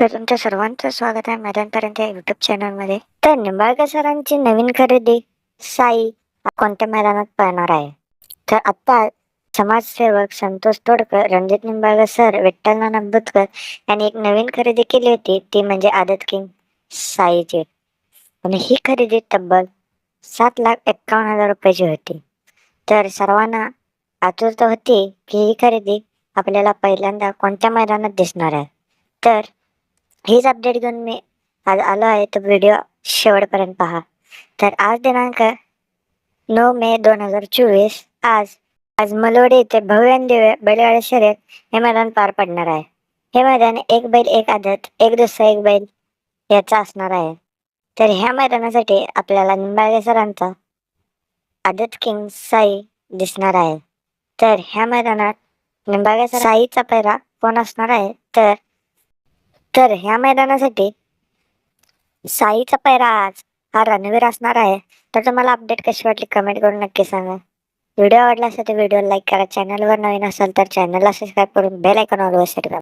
तर तुमच्या सर्वांचं स्वागत आहे मैदानपर्यंत या युट्यूब चॅनलमध्ये तर निंबाळकर सरांची नवीन खरेदी साई कोणत्या मैदानात पाहणार आहे? तर आत्ता समाजसेवक संतोष तोडकर रणजित निंबाळकर सर विठ्ठल नाना बुतकर यांनी एक नवीन खरेदी केली होती. ती म्हणजे आदत किंग साईची. आणि ही खरेदी तब्बल सात लाख एक्कावन्न हजार रुपयाची होती. तर सर्वांना आतुरता होती की ही खरेदी आपल्याला पहिल्यांदा कोणत्या मैदानात दिसणार आहे? तर हीच अपडेट घेऊन मी आज आलो आहे तो व्हिडिओ शेवटपर्यंत पहा. तर आज दिनांक नऊ मे दोन हजार चोवीस. आज आज मलोडे येथे भव्य दिव्य बैलगाडी शर्यत हे मैदान पार पडणार आहे. हे मैदान एक बैल एक आदत एक दुसरा एक बैल याचा असणार आहे. तर ह्या मैदानासाठी आपल्याला निंबाळगे सरांचा आदत किंग साई दिसणार आहे. तर ह्या मैदानात निंबाळगे सर साईचा पैरा कोण असणार आहे? तर तर ह्या मैदानासाठी साईचा पैरा आज हा रणवीर असणार आहे. तर तुम्हाला अपडेट कशी वाटली कमेंट करून नक्की सांगा. व्हिडिओ आवडला असेल तर व्हिडिओ लाईक करा. चॅनलवर नवीन असेल तर चॅनलला सबस्क्राईब करून बेल आयकॉन ऑलवर सेट करा.